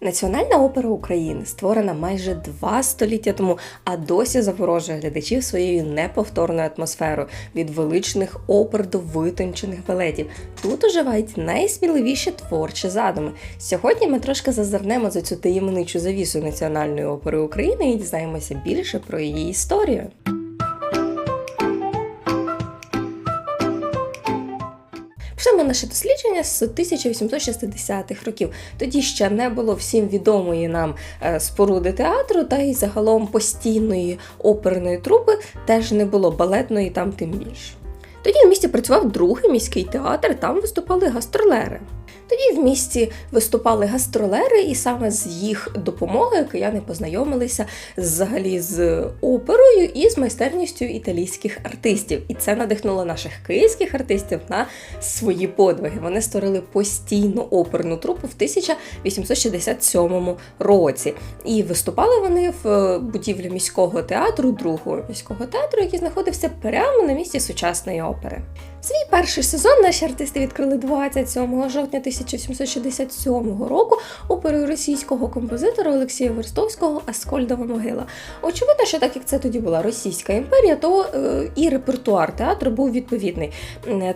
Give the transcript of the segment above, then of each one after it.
Національна опера України створена майже два століття тому, а досі заворожує глядачів своєю неповторною атмосферою від величних опер до витончених балетів. Тут оживають найсміливіші творчі задуми. Сьогодні ми трошки зазирнемо за цю таємничу завісу Національної опери України і дізнаємося більше про її історію. Почнемо наше дослідження з 1860-х років. Тоді ще не було всім відомої нам е, споруди театру, та й загалом постійної оперної трупи теж не було балетної там тим більше. Тоді в місті працював другий міський театр, там виступали гастролери. Тоді в місті виступали гастролери, і саме з їх допомогою кияни познайомилися взагалі з оперою і з майстерністю італійських артистів. І це надихнуло наших київських артистів на свої подвиги. Вони створили постійну оперну трупу в 1867 році. І виступали вони в будівлі міського театру, другого міського театру, який знаходився прямо на місці сучасної опери. Свій перший сезон наші артисти відкрили 27 жовтня 1767 року оперою російського композитора Олексія Верстовського Аскольдова могила. Очевидно, що так як це тоді була Російська імперія, то е, і репертуар театру був відповідний.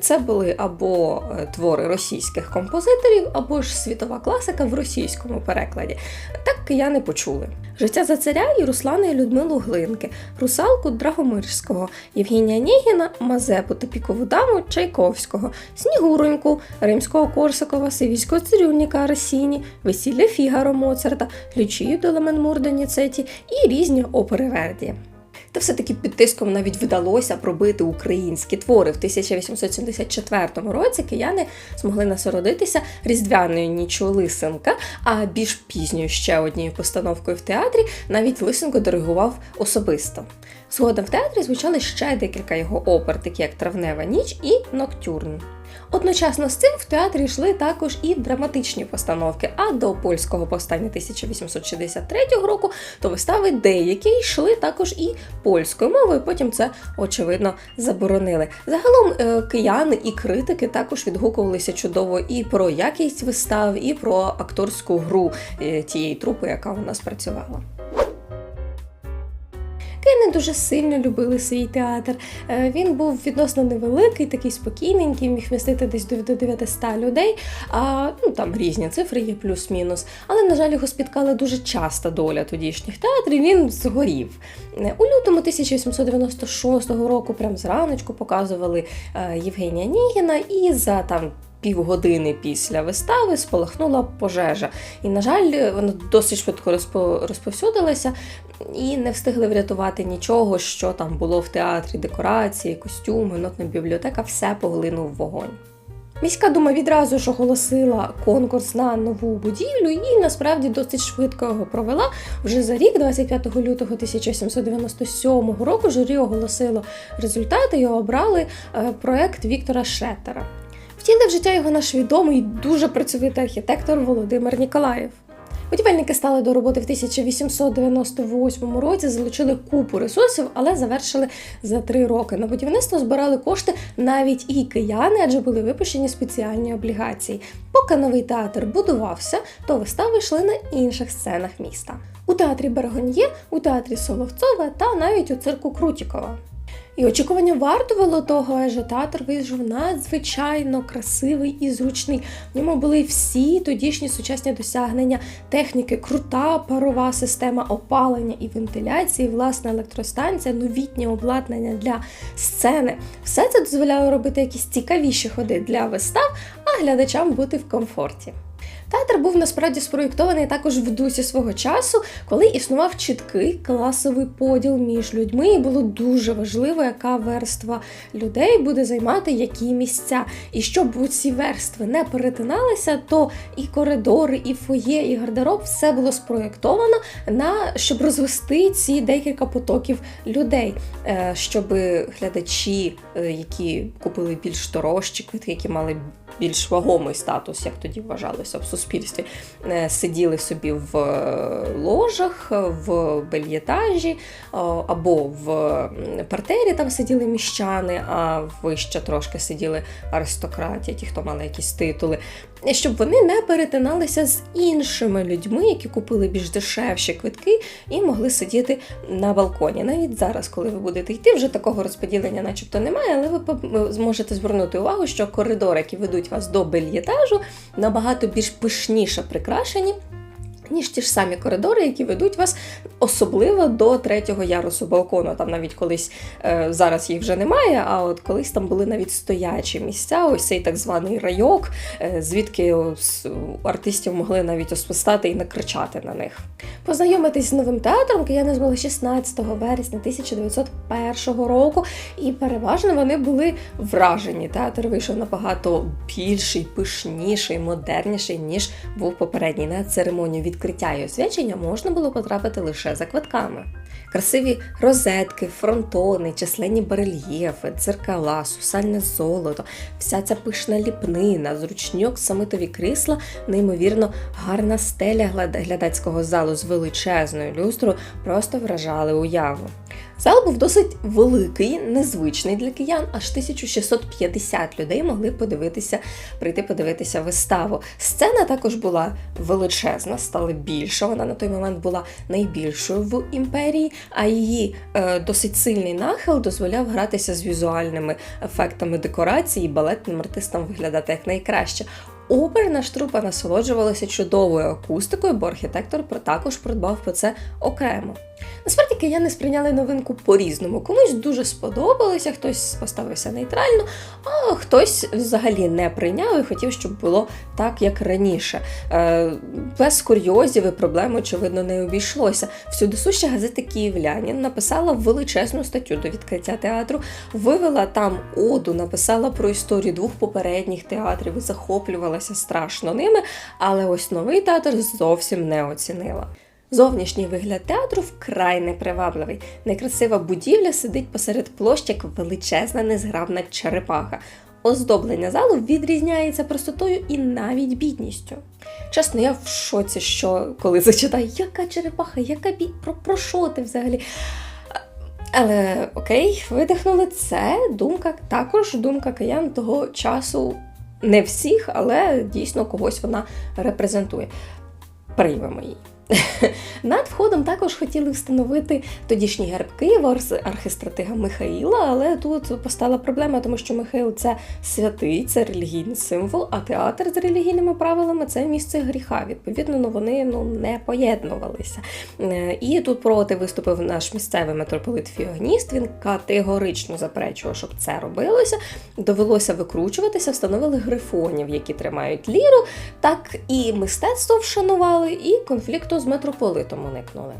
Це були або е, твори російських композиторів, або ж світова класика в російському перекладі. Так кияни почули. Життя за царя і Руслана і Людмилу Глинки, Русалку Драгомирського, Євгенія Нєгіна, Мазепу та Пікову даму Чайковського, Снігуроньку, Римського Корсакова, Сивільського цирюльника Росіні, Весілля Фігаро Моцарта, Лючію Делемен Мурданіцеті і різні опери Верді. Та все-таки під тиском навіть вдалося пробити українські твори. В 1874 році кияни змогли насолодитися різдвяною ніччю лисенка, а більш пізньою ще однією постановкою в театрі навіть лисенко диригував особисто. Згодом в театрі звучали ще декілька його опер, такі як Травнева ніч і Ноктюрн. Одночасно з цим в театрі йшли також і драматичні постановки. А до польського повстання 1863 року то вистави деякі йшли також і польською мовою. Потім це очевидно заборонили. Загалом е, кияни і критики також відгукувалися чудово і про якість вистав, і про акторську гру е, тієї трупи, яка у нас працювала. Кияни дуже сильно любили свій театр. Е, Він був відносно невеликий, такий спокійненький, міг вмістити десь до 900 людей. А ну там різні цифри є плюс-мінус. Але, на жаль, його спіткала дуже часта доля тодішніх театрів. Він згорів. Е, У лютому 1896 року, прям зраночку, показували е, Євгенія Нігіна, і за там півгодини після вистави спалахнула пожежа. І, на жаль, вона досить швидко розпо- розповсюдилася і не встигли врятувати нічого, що там було в театрі, декорації, костюми, нотна бібліотека, все поглинув вогонь. Міська дума відразу ж оголосила конкурс на нову будівлю і насправді досить швидко його провела. Вже за рік, 25 лютого 1797 року, журі оголосило результати і обрали е, проект Віктора Шеттера. Втілив життя його наш відомий дуже працьовитий архітектор Володимир Ніколаєв. Будівельники стали до роботи в 1898 році, залучили купу ресурсів, але завершили за три роки. На будівництво збирали кошти навіть і кияни, адже були випущені спеціальні облігації. Поки новий театр будувався, то вистави йшли на інших сценах міста. У театрі Берегоньє, у театрі Соловцова та навіть у цирку Крутікова. І очікування вартувало того, театр вийшов надзвичайно красивий і зручний. В ньому були всі тодішні сучасні досягнення техніки, крута парова система опалення і вентиляції, власна електростанція, новітнє обладнання для сцени. Все це дозволяло робити якісь цікавіші ходи для вистав, а глядачам бути в комфорті. Театр був насправді спроєктований також в дусі свого часу, коли існував чіткий класовий поділ між людьми, і було дуже важливо, яка верства людей буде займати які місця. І щоб ці верстви не перетиналися, то і коридори, і фоє, і гардероб все було спроєктовано на щоб розвести ці декілька потоків людей, Е, щоб глядачі, е, які купили більш дорожчі квитки, які мали більш вагомий статус, як тоді вважалося в суспільстві, е, сиділи собі в е, ложах, в бельєтажі е, або в партері там сиділи міщани, а вище трошки сиділи аристократія, ті, хто мали якісь титули. Щоб вони не перетиналися з іншими людьми, які купили більш дешевші квитки і могли сидіти на балконі. Навіть зараз, коли ви будете йти, вже такого розподілення, начебто, немає, але ви зможете звернути увагу, що коридори, які ведуть вас до бельєтажу, набагато більш пишніше прикрашені. Ніж ті ж самі коридори, які ведуть вас особливо до третього ярусу балкону. Там навіть колись е, зараз їх вже немає, а от колись там були навіть стоячі місця, ось цей так званий райок, е, звідки артистів могли навіть освистати і накричати на них. Познайомитись з новим театром кияни змогли 16 вересня 1901 року, і переважно вони були вражені. Театр вийшов набагато більший, пишніший, модерніший, ніж був попередній. На церемонію відкриття і освячення можна було потрапити лише за квитками. Красиві розетки, фронтони, численні барельєфи, дзеркала, сусальне золото, вся ця пишна ліпнина, зручньок, самитові крісла, неймовірно гарна стеля глядацького залу з величезною люстрою просто вражали уяву. Зал був досить великий, незвичний для киян, аж 1650 людей могли подивитися, прийти подивитися виставу. Сцена також була величезна, стала більша. Вона на той момент була найбільшою в імперії, а її е, досить сильний нахил дозволяв гратися з візуальними ефектами декорації і балетним артистам виглядати як найкраще. Оперна ж трупа насолоджувалася чудовою акустикою, бо архітектор також придбав про це окремо. Насправді кияни сприйняли новинку по-різному. Комусь дуже сподобалося, хтось поставився нейтрально, а хтось взагалі не прийняв і хотів, щоб було так, як раніше. Е, без курйозів і проблем, очевидно, не обійшлося. Всюдисуща газета Київлянин написала величезну статтю до відкриття театру, вивела там оду, написала про історію двох попередніх театрів і захоплювалася страшно ними, але ось новий театр зовсім не оцінила. Зовнішній вигляд театру вкрай непривабливий. Некрасива будівля сидить посеред площ, як величезна незграбна черепаха. Оздоблення залу відрізняється простотою і навіть бідністю. Чесно, я в шоці, що коли зачитаю, яка черепаха, яка бі... про, про що ти взагалі? Але окей, видихнули це думка, також думка киян того часу. Не всіх, але дійсно когось вона репрезентує. Приймемо її. Над входом також хотіли встановити тодішній герб Києва арс- архистратига Михаїла, але тут постала проблема, тому що Михаїл це святий, це релігійний символ, а театр з релігійними правилами це місце гріха. Відповідно, ну вони ну не поєднувалися. Е, І тут проти виступив наш місцевий митрополит Фіогніст. Він категорично заперечував, щоб це робилося. Довелося викручуватися, встановили грифонів, які тримають ліру. Так і мистецтво вшанували, і конфлікту з митрополитом уникнули.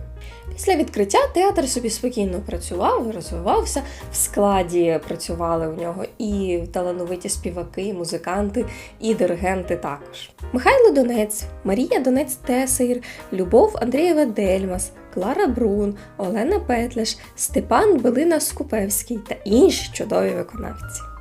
Після відкриття театр собі спокійно працював, розвивався. В складі працювали у нього і талановиті співаки, і музиканти, і диригенти також. Михайло Донець, Марія Донець Тесаїр, Любов Андрієва Дельмас, Клара Брун, Олена Петляш, Степан Белина Скупевський та інші чудові виконавці.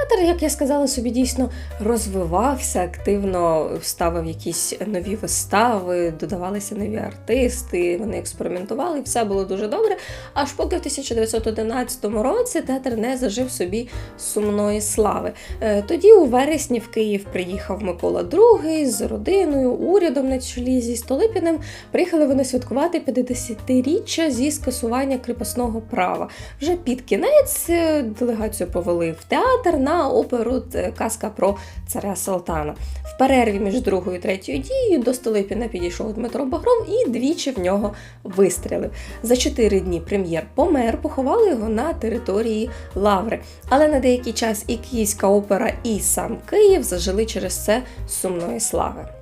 Театр, як я сказала, собі дійсно розвивався, активно ставив якісь нові вистави, додавалися нові артисти, вони експериментували, все було дуже добре. Аж поки в 1911 році театр не зажив собі сумної слави. Е, Тоді у вересні в Київ приїхав Микола II з родиною, урядом на чолі зі Столипіним. Приїхали вони святкувати 50-річчя зі скасування кріпосного права. Вже під кінець е, делегацію повели в театр на оперу Казка про царя Салтана. В перерві між другою і третьою дією до Столипіна підійшов Дмитро Багров і двічі в нього вистрілив. За чотири дні прем'єр помер, поховали його на території Лаври. Але на деякий час і Київська опера, і сам Київ зажили через це сумної слави.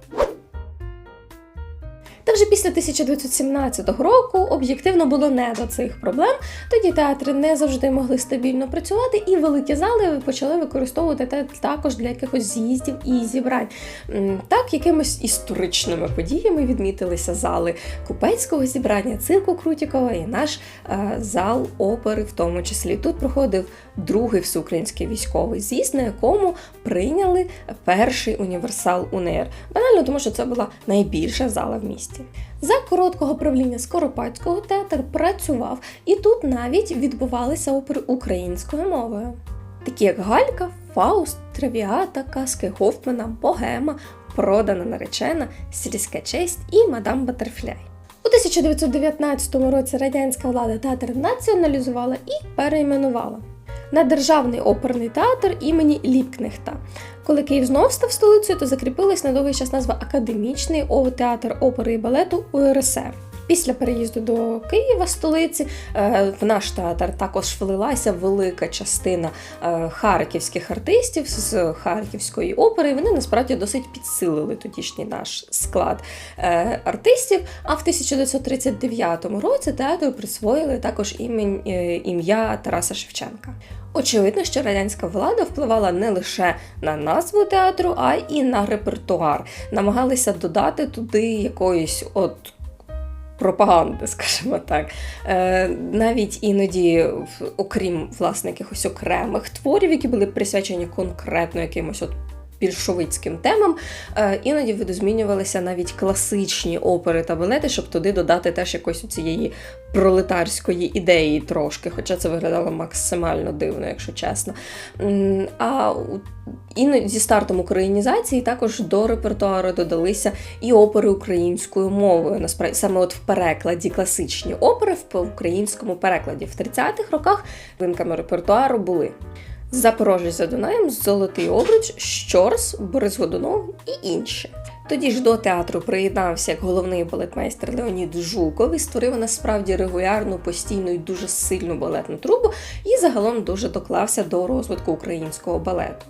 Та вже після 1917 року об'єктивно було не до цих проблем. Тоді театри не завжди могли стабільно працювати, і великі зали почали використовувати те також для якихось з'їздів і зібрань. Так, якимись історичними подіями відмітилися зали купецького зібрання, цирку Крутікова і наш е, зал опери, в тому числі. Тут проходив другий всеукраїнський військовий з'їзд, на якому прийняли перший універсал УНР. Банально, тому що це була найбільша зала в місті. За короткого правління Скоропадського театр працював, і тут навіть відбувалися опери українською мовою. Такі як Галька, Фауст, Травіата, казки Гофмана, Богема, Продана наречена, сільська честь і мадам Батерфляй. У 1919 році радянська влада театр націоналізувала і перейменувала на Державний оперний театр імені Ліпкнехта. Коли Київ знов став столицею, то закріпилась на довгий час назва Академічний театр опери і балету УРСР. Після переїзду до Києва, столиці, е, в наш театр також влилася велика частина е, харківських артистів з Харківської опери. Вони насправді досить підсилили тодішній наш склад е, артистів. А в 1939 році театру присвоїли також ім'я Тараса Шевченка. Очевидно, що радянська влада впливала не лише на назву театру, а й на репертуар. Намагалися додати туди якоїсь от пропаганди, скажімо так. Е, навіть іноді, окрім власне якихось окремих творів, які були присвячені конкретно якимось от більшовицьким темам, е, іноді видозмінювалися навіть класичні опери та балети, щоб туди додати теж якось у цієї пролетарської ідеї трошки, хоча це виглядало максимально дивно, якщо чесно. А іноді зі стартом українізації також до репертуару додалися і опери українською мовою. Насправді саме от в перекладі класичні опери в українському перекладі. В 30-х роках винками репертуару були. Запорожець за Дунаєм, Золотий обруч, Щорс, Борис Годунов і інші. Тоді ж до театру приєднався як головний балетмейстер Леонід Жуков і створив насправді регулярну, постійну і дуже сильну балетну трубу, і загалом дуже доклався до розвитку українського балету.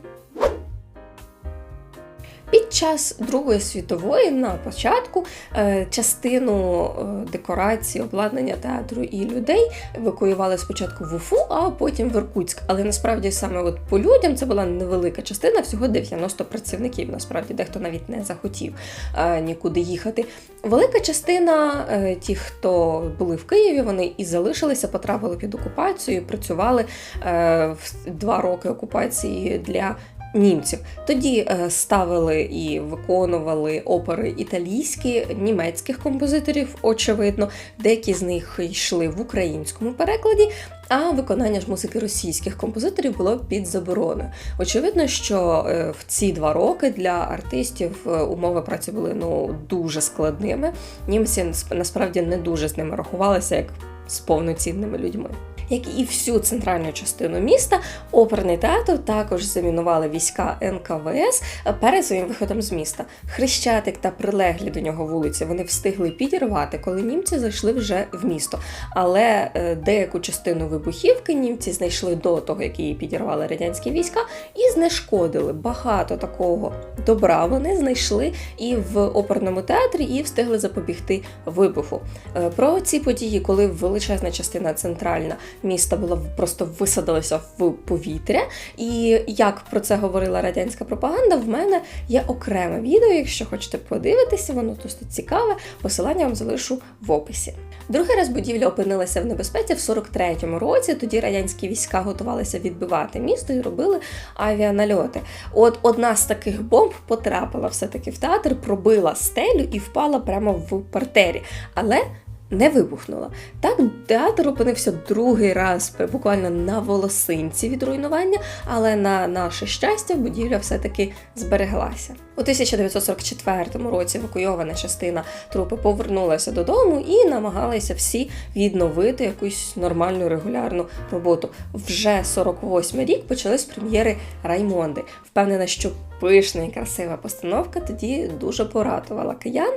Під час Другої світової на початку е, частину е, декорацій, обладнання театру і людей евакуювали спочатку в Уфу, а потім в Іркутськ. Але насправді саме от по людям це була невелика частина, всього 90 працівників. Насправді дехто навіть не захотів е, нікуди їхати. Велика частина тих, хто були в Києві, вони і залишилися, потрапили під окупацію, працювали в два роки окупації для німців. Тоді е, ставили і виконували опери італійські, німецьких композиторів, очевидно. Деякі з них йшли в українському перекладі. А виконання ж музики російських композиторів було під забороною. Очевидно, що е, в ці два роки для артистів е, умови праці були ну дуже складними. Німці насправді не дуже з ними рахувалися як з повноцінними людьми. Як і всю центральну частину міста, оперний театр також замінували війська НКВС перед своїм виходом з міста. Хрещатик та прилеглі до нього вулиці вони встигли підірвати, коли німці зайшли вже в місто. Але е, деяку частину вибухівки німці знайшли до того, як її підірвали радянські війська, і знешкодили. Багато такого добра вони знайшли і в оперному театрі, і встигли запобігти вибуху. Е, Про ці події, коли величезна частина центральна міста була просто висадилася в повітря, і як про це говорила радянська пропаганда, в мене є окреме відео. Якщо хочете подивитися, воно досить цікаве. Посилання вам залишу в описі. Другий раз будівля опинилася в небезпеці в 43-му році. Тоді радянські війська готувалися відбивати місто і робили авіанальоти. От одна з таких бомб потрапила все-таки в театр, пробила стелю і впала прямо в партері. Але не вибухнула. Так, театр опинився другий раз буквально на волосинці від руйнування, але на наше щастя будівля все-таки збереглася. У 1944 році евакуйована частина трупи повернулася додому і намагалися всі відновити якусь нормальну регулярну роботу. Вже 48 рік почались прем'єри Раймонди. Впевнена, що пишна і красива постановка тоді дуже порадувала киян.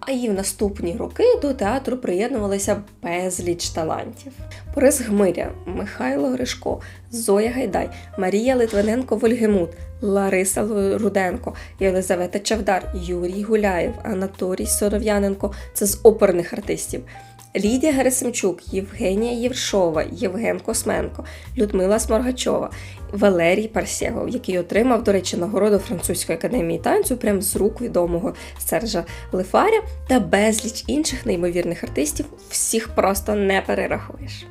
А і в наступні роки до театру приєднувалися безліч талантів. Борис Гмиря, Михайло Гришко, Зоя Гайдай, Марія Литвиненко Вольгемут, Лариса Руденко, Єлизавета Чавдар, Юрій Гуляєв, Анатолій Соров'яненко це з оперних артистів. Лідія Герасимчук, Євгенія Євшова, Євген Косменко, Людмила Сморгачова, Валерій Парсєгов, який отримав, до речі, нагороду Французької академії танцю прямо з рук відомого Сержа Лефаря та безліч інших неймовірних артистів. Всіх просто не перерахуєш.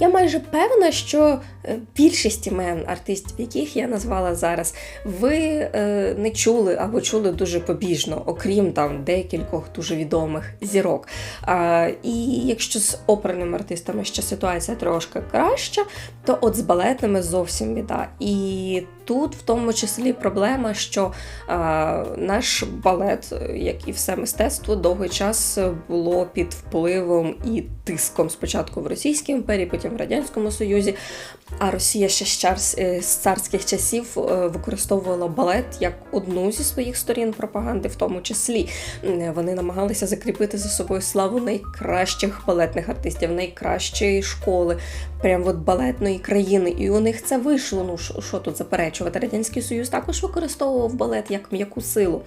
Я майже певна, що е, більшість імен артистів, яких я назвала зараз, ви е, не чули або чули дуже побіжно, окрім там декількох дуже відомих зірок. А, і якщо з оперними артистами ще ситуація трошки краща, то от з балетними зовсім біда. І тут в тому числі проблема, що е, наш балет, як і все мистецтво, довгий час було під впливом і тиском спочатку в Російській імперії, потім в Радянському Союзі. А Росія ще з, з царських часів е, використовувала балет як одну зі своїх сторін пропаганди, в тому числі вони намагалися закріпити за собою славу найкращих балетних артистів, найкращої школи, прям от балетної країни. І у них це вийшло. Ну що тут заперечувати? Радянський Союз також використовував балет як м'яку силу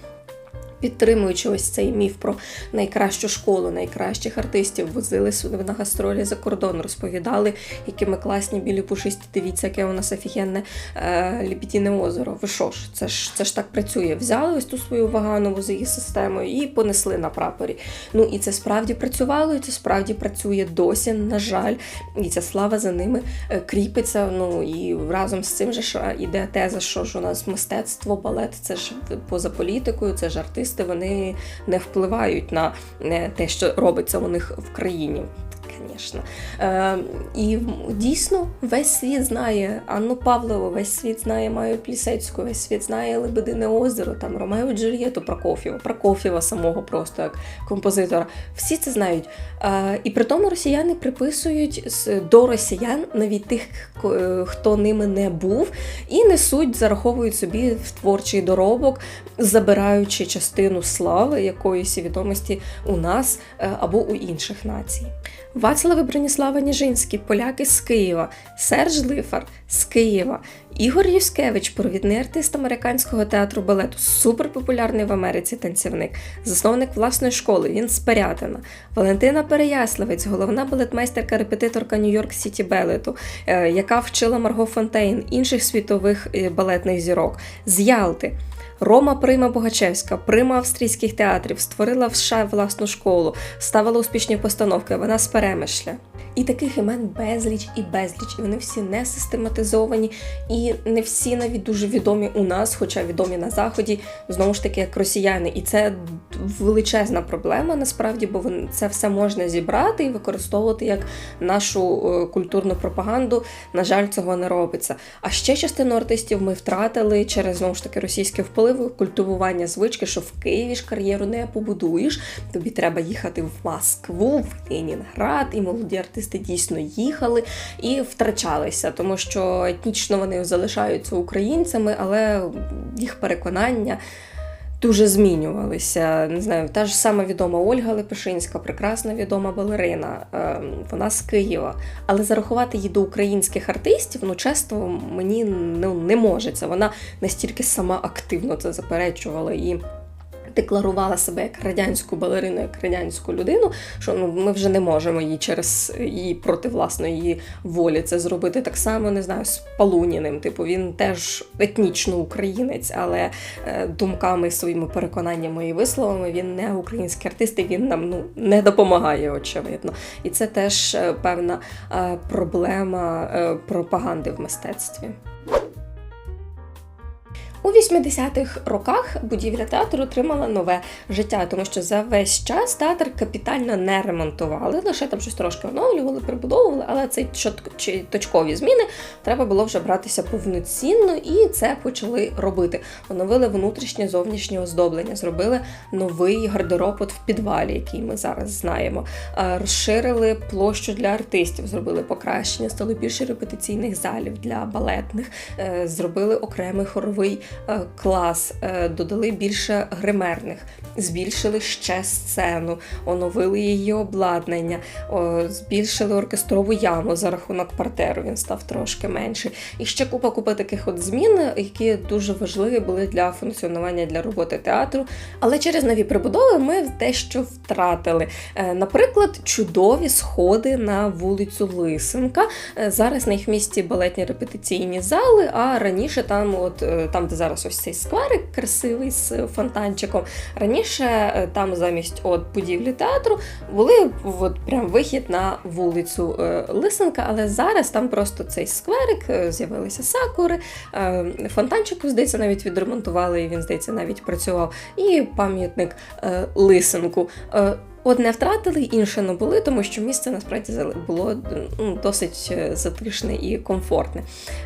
підтримуючи ось цей міф про найкращу школу, найкращих артистів, возили на гастролі за кордон, розповідали, які ми класні білі пушисті. Дивіться, яке у нас офігенне е, Ліпітіне озеро. Ви що ж, це ж це ж так працює. Взяли ось ту свою ваганову з її системою і понесли на прапорі. Ну і це справді працювало, і це справді працює досі, на жаль, і ця слава за ними е, кріпиться. Ну і разом з цим же ж іде теза, що ж у нас мистецтво, балет це ж поза політикою, це ж артист артисти вони не впливають на те, що робиться у них в країні звісно. Е, І дійсно весь світ знає Анну Павлову, весь світ знає Маю Плісецьку, весь світ знає Лебедине озеро, там Ромео Джульєту Прокоф'єва, Прокоф'єва самого просто як композитора. Всі це знають. Е, І при тому росіяни приписують до росіян навіть тих, е, хто ними не був, і несуть, зараховують собі в творчий доробок, забираючи частину слави якоїсь відомості у нас е, або у інших націй. Вацлав і Броніслава Ніжинський, поляки з Києва, Серж Лифар з Києва, Ігор Юскевич, провідний артист американського театру балету, суперпопулярний в Америці танцівник, засновник власної школи. Він з Перятина, Валентина Переяславець, головна балетмейстерка, репетиторка Нью-Йорк Сіті Белету, е, яка вчила Марго Фонтейн, інших світових е, балетних зірок, з Ялти. Рома Прима Богачевська, прима австрійських театрів, створила в США власну школу, ставила успішні постановки. Вона з перемишля. І таких імен безліч і безліч. І вони всі не систематизовані, і не всі навіть дуже відомі у нас, хоча відомі на заході, знову ж таки, як росіяни. І це величезна проблема насправді, бо це все можна зібрати і використовувати як нашу е, культурну пропаганду. На жаль, цього не робиться. А ще частину артистів ми втратили через знову ж таки російське впливу, культивування звички, що в Києві ж кар'єру не побудуєш. Тобі треба їхати в Москву, в Ленінград, і молоді артисти дійсно їхали і втрачалися, тому що етнічно вони залишаються українцями, але їх переконання. Дуже змінювалися. Не знаю, та ж сама відома Ольга Лепешинська, прекрасна відома балерина. Ем, вона з Києва. Але зарахувати її до українських артистів, ну чесно, мені ну, не можеться. Вона настільки сама активно це заперечувала і декларувала себе як радянську балерину, як радянську людину, що ну ми вже не можемо її через її проти власної волі це зробити так само, не знаю, з Палуніним. Типу він теж етнічно українець, але е, думками, своїми переконаннями і висловами він не український артист, і він нам ну не допомагає, очевидно. І це теж е, певна е, проблема пропаганди в мистецтві. У 80-х роках будівля театру отримала нове життя, тому що за весь час театр капітально не ремонтували, лише там щось трошки оновлювали, прибудовували, але ці точкові зміни треба було вже братися повноцінно, і це почали робити. Оновили внутрішнє зовнішнє оздоблення, зробили новий гардероб от в підвалі, який ми зараз знаємо. Розширили площу для артистів, зробили покращення, стало більше репетиційних залів для балетних, е, зробили окремий хоровий. Е, клас, е, додали більше гримерних, збільшили ще сцену, оновили її обладнання, збільшили оркестрову яму за рахунок партеру. Він став трошки менший. І ще купа-купа таких от змін, які дуже важливі були для функціонування для роботи театру. Але через нові прибудови ми дещо втратили. Е, наприклад, чудові сходи на вулицю Лисенка. Зараз на їх місці балетні репетиційні зали, а раніше там, от там, де зараз ось цей скверик красивий з фонтанчиком. Раніше е, там замість от будівлі театру були от прям вихід на вулицю е, Лисенка, але зараз там просто цей скверик, е, з'явилися сакури, фонтанчик, здається, навіть відремонтували, і він, здається, навіть працював. І пам'ятник Лисенку. Одне втратили, інше не були, тому що місце насправді було ну, досить е, затишне і комфортне.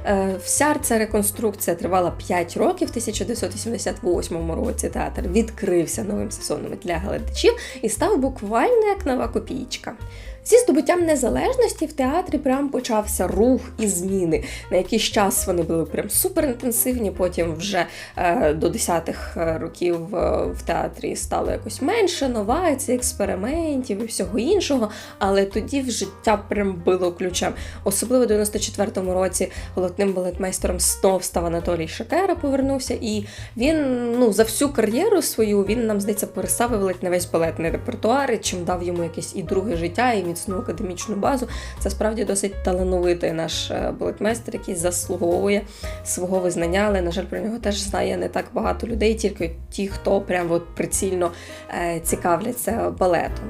Е, Вся ця реконструкція тривала 5 років. В 1988 році театр відкрився новим сезоном для глядачів і став буквально як нова копійка. Зі здобуттям незалежності в театрі прям почався рух і зміни. На якийсь час вони були прям суперінтенсивні, потім вже е, до 10-х років е, в театрі стало якось менше, новацій, експериментів і всього іншого. Але тоді в життя прям било ключем. Особливо в 94-му році головним балетмейстером знов став Анатолій Шакера, повернувся, і він ну за всю кар'єру свою він нам здається переставив ледь не весь балетний репертуар, і чим дав йому якесь і друге життя, і міцну академічну базу. Це справді досить талановитий наш е, балетмейстер, який заслуговує свого визнання, але на жаль, про нього теж знає не так багато людей, тільки ті, хто прям от прицільно е, цікавляться балетом.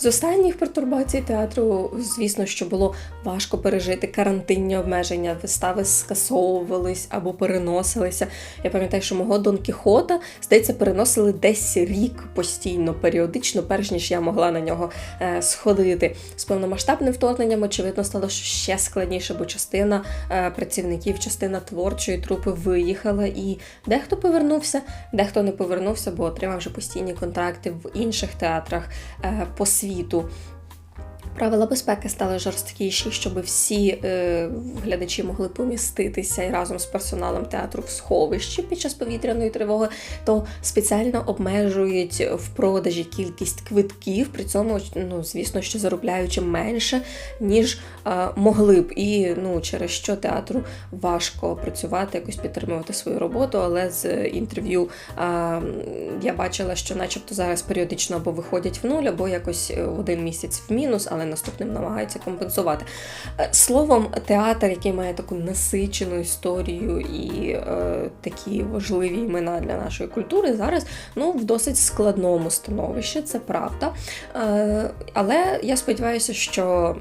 З останніх пертурбацій театру, звісно, що було важко пережити карантинні обмеження, вистави скасовувались або переносилися. Я пам'ятаю, що мого Дон Кіхота, здається, переносили десь рік постійно, періодично, перш ніж я могла на нього е, сходити. З повномасштабним вторгненням, очевидно, стало ще складніше, бо частина е, працівників, частина творчої трупи виїхала, і дехто повернувся, дехто не повернувся, бо отримав вже постійні контракти в інших театрах е, по світу, Правила безпеки стали жорсткіші, щоб всі е, глядачі могли поміститися разом з персоналом театру в сховищі під час повітряної тривоги, то спеціально обмежують в продажі кількість квитків, при цьому, ну, звісно, що заробляючи менше, ніж е, могли б. І ну, через що театру важко працювати, якось підтримувати свою роботу, але з інтерв'ю е, я бачила, що начебто зараз періодично або виходять в нуль, або якось е, один місяць в мінус, але наступним намагаються компенсувати. Е, Словом, театр, який має таку насичену історію і е, такі важливі імена для нашої культури, зараз ну, в досить складному становищі, це правда. Е, але я сподіваюся, що.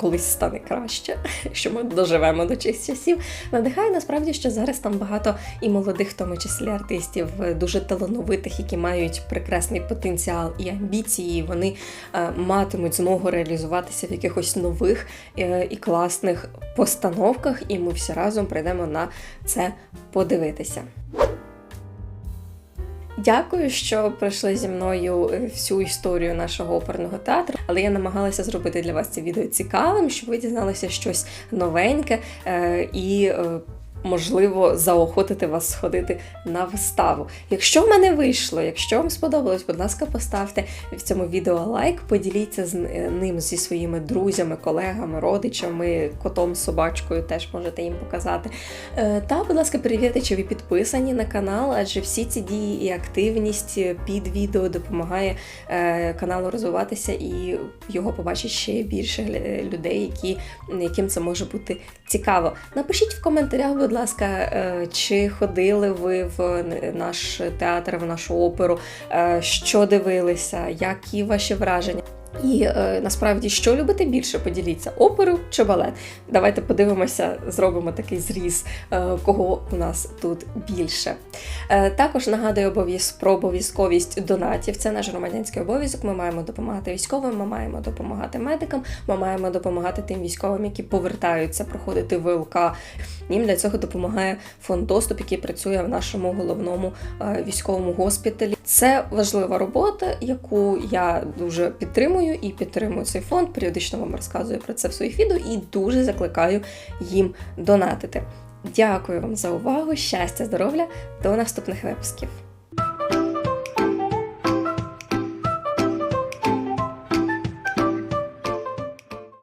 Колись стане краще, що ми доживемо до цих часів. Надихає насправді, що зараз там багато і молодих, в тому числі артистів, е, дуже талановитих, які мають прекрасний потенціал і амбіції. і Вони е, матимуть змогу реалізуватися в якихось нових е, і класних постановках, і ми всі разом прийдемо на це подивитися. Дякую, що пройшли зі мною е, всю історію нашого оперного театру. Але я намагалася зробити для вас це відео цікавим, щоб ви дізналися щось новеньке е, і. Е, Можливо, заохотити вас сходити на виставу. Якщо в мене вийшло, якщо вам сподобалось, будь ласка, поставте в цьому відео лайк, поділіться з е, ним зі своїми друзями, колегами, родичами, котом, собачкою, теж можете їм показати. Е, Та, будь ласка, перевірте, чи ви підписані на канал, адже всі ці дії і активність під відео допомагає е, каналу розвиватися і його побачить ще більше людей, які, яким це може бути цікаво. Напишіть в коментарях, будь ласка, е, чи ходили ви в наш театр, в нашу оперу, е, що дивилися, які ваші враження. І е, насправді, що любите більше, поділіться оперу чи балет. Давайте подивимося, зробимо такий зріз, е, кого у нас тут більше. Е, також нагадую обов'яз про обов'язковість донатів. Це наш громадянський обов'язок. Ми маємо допомагати військовим, ми маємо допомагати медикам, ми маємо допомагати тим військовим, які повертаються проходити ВЛК. Їм для цього допомагає фонд доступ, який працює в нашому головному е, військовому госпіталі. Це важлива робота, яку я дуже підтримую і підтримую цей фонд. Періодично вам розказую про це в своїх відео і дуже закликаю їм донатити. Дякую вам за увагу, щастя, здоров'я, до наступних випусків.